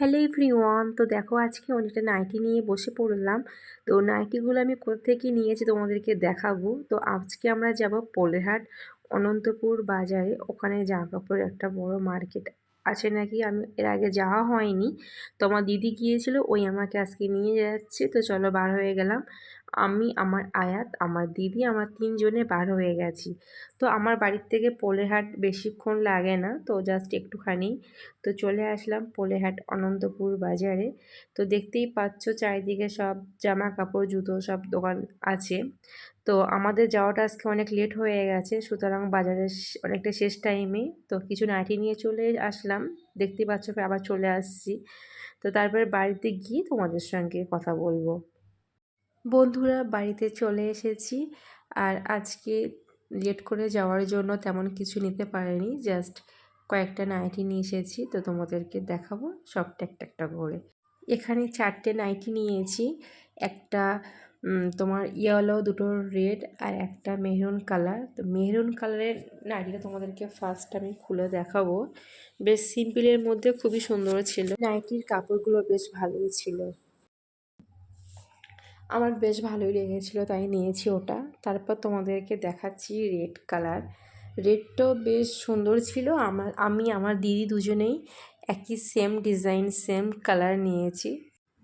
Hello everyone. তো দেখো আজকে অনেকটা নাইটি নিয়ে বসে পড়লাম। তো নাইটিগুলো আমি কোথা থেকে নিয়েছি তোমাদেরকে দেখাবো। তো আজকে আমরা যাব পোলেহাট অনন্তপুর বাজারে। ওখানে জামা কাপড়ের একটা বড় মার্কেট আছে নাকি? আমি এর আগে যাওয়া হয়নি। তো আমার দিদি গিয়েছিল, ওই আমাকে আজকে নিয়ে যাচ্ছে। তো চলো বার হয়ে গেলাম। আমি, আমার আয়াত, আমার দিদি, আমার তিনজনে বার হয়ে গেছি। তো আমার বাড়ির থেকে পোলেহাট বেশিক্ষণ লাগে না, তো জাস্ট একটুখানি। তো চলে আসলাম পোলেহাট অনন্তপুর বাজারে। তো দেখতেই পাচ্ছ চারিদিকে সব জামা কাপড় জুতো সব দোকান আছে। তো আমাদের যাওয়াটা আজকে অনেক লেট হয়ে গেছে, সুতরাং বাজারের অনেকটা শেষ টাইমে তো কিছু নাইটি নিয়ে চলে আসলাম, দেখতেই পাচ্ছ আবার চলে আসছি। তো তারপরে বাড়িতে গিয়ে তোমাদের সঙ্গে কথা বলব। বন্ধুরা, বাড়িতে চলে এসেছি। আর আজকে লেট করে যাওয়ার জন্য তেমন কিছু নিতে পারিনি। জাস্ট কয়েকটা নাইটি নিয়ে এসেছি। তো তোমাদেরকে দেখাবো সবটা একটা একটা করে। এখানে চারটে নাইটি নিয়েছি। একটা তোমার ইয়েলো, দুটো রেড আর একটা মেহরুন কালার। তো মেহরুন কালারের নাইটিটা তোমাদেরকে ফার্স্ট আমি খুলে দেখাবো। বেশ সিম্পলের মধ্যে খুবই সুন্দর ছিল। নাইটির কাপড়গুলো বেশ ভালোই ছিল। আমার বেশ ভালোই লেগেছিলো, তাই নিয়েছি ওটা। তারপর তোমাদেরকে দেখাচ্ছি রেড কালার। রেডটাও বেশ সুন্দর ছিল আমার আমি, আমার দিদি দুজনেই একই সেম ডিজাইন সেম কালার নিয়েছি।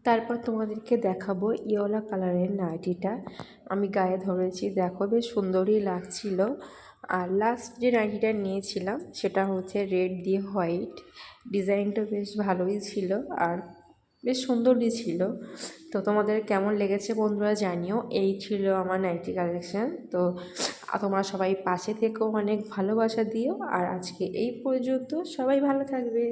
তারপর তোমাদেরকে দেখাবো ইয়োলা কালারের নাইটিটা। আমি গায়ে ধরেছি, দেখো বেশ সুন্দরই লাগছিল। আর লাস্ট যে নাইটিটা নিয়েছিলাম, সেটা হচ্ছে রেড দিয়ে হোয়াইট। ডিজাইনটা বেশ ভালোই ছিল। আর বেশ সুন্দরই ছিল। তো তোমাদের কেমন লেগেছে বন্ধুরা জানিও। এই ছিল আমার নাইটি কালেকশান। তো তোমরা সবাই পাশে থেকেও অনেক ভালোবাসা দিও। আর আজকে এই পর্যন্ত সবাই ভালো থাকবে।